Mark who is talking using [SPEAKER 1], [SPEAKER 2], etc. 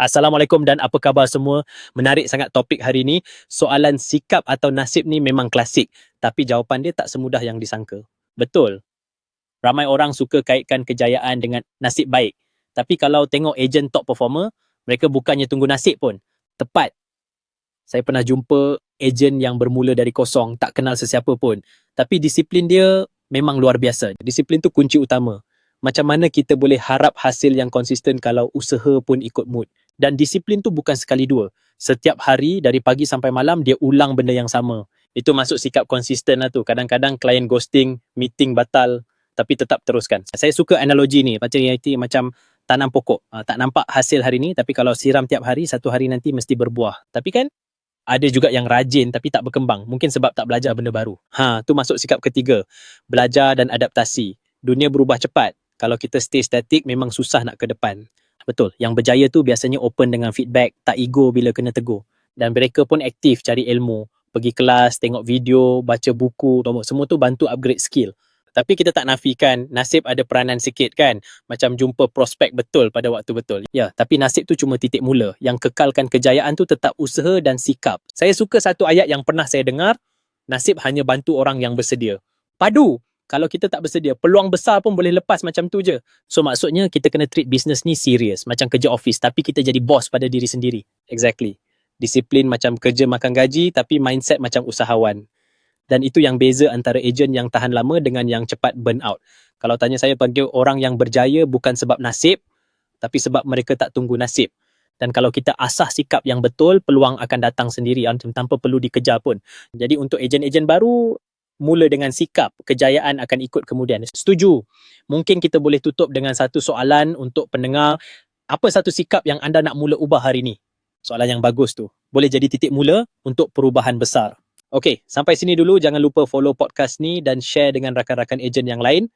[SPEAKER 1] Assalamualaikum dan apa khabar semua? Menarik sangat topik hari ini. Soalan sikap atau nasib ni memang klasik. Tapi jawapan dia tak semudah yang disangka. Betul. Ramai orang suka kaitkan kejayaan dengan nasib baik. Tapi kalau tengok ejen top performer, mereka bukannya tunggu nasib pun. Tepat. Saya pernah jumpa ejen yang bermula dari kosong, tak kenal sesiapa pun. Tapi disiplin dia memang luar biasa. Disiplin tu kunci utama. Macam mana kita boleh harap hasil yang konsisten kalau usaha pun ikut mood dan disiplin tu bukan sekali dua. Setiap hari dari pagi sampai malam dia ulang benda yang sama. Itu masuk sikap konsisten lah tu. Kadang-kadang klien ghosting, meeting batal tapi tetap teruskan. Saya suka analogi ni macam IT macam tanam pokok. Uh, tak nampak hasil hari ni tapi kalau siram tiap hari satu hari nanti mesti berbuah. Tapi kan ada juga yang rajin tapi tak berkembang. Mungkin sebab tak belajar benda baru. Ha, tu masuk sikap ketiga. Belajar dan adaptasi. Dunia berubah cepat. Kalau kita stay static memang susah nak ke depan. Betul. Yang berjaya tu biasanya open dengan feedback, tak ego bila kena tegur. Dan mereka pun aktif cari ilmu, pergi kelas, tengok video, baca buku, semua tu bantu upgrade skill. Tapi kita tak nafikan nasib ada peranan sikit kan. Macam jumpa prospek betul pada waktu betul. Ya, tapi nasib tu cuma titik mula. Yang kekalkan kejayaan tu tetap usaha dan sikap. Saya suka satu ayat yang pernah saya dengar. Nasib hanya bantu orang yang bersedia. Padu kalau kita tak bersedia, peluang besar pun boleh lepas macam tu je. So maksudnya kita kena treat business ni serius, macam kerja office tapi kita jadi boss pada diri sendiri. Exactly. Disiplin macam kerja makan gaji tapi mindset macam usahawan. Dan itu yang beza antara ejen yang tahan lama dengan yang cepat burn out. Kalau tanya saya panggil orang yang berjaya bukan sebab nasib, tapi sebab mereka tak tunggu nasib. Dan kalau kita asah sikap yang betul, peluang akan datang sendiri tanpa perlu dikejar pun. Jadi untuk ejen-ejen baru, mula dengan sikap, kejayaan akan ikut kemudian. Setuju. Mungkin kita boleh tutup dengan satu soalan untuk pendengar. Apa satu sikap yang anda nak mula ubah hari ini? Soalan yang bagus tu. Boleh jadi titik mula untuk perubahan besar. Okey, sampai sini dulu. Jangan lupa follow podcast ni dan share dengan rakan-rakan ejen yang lain.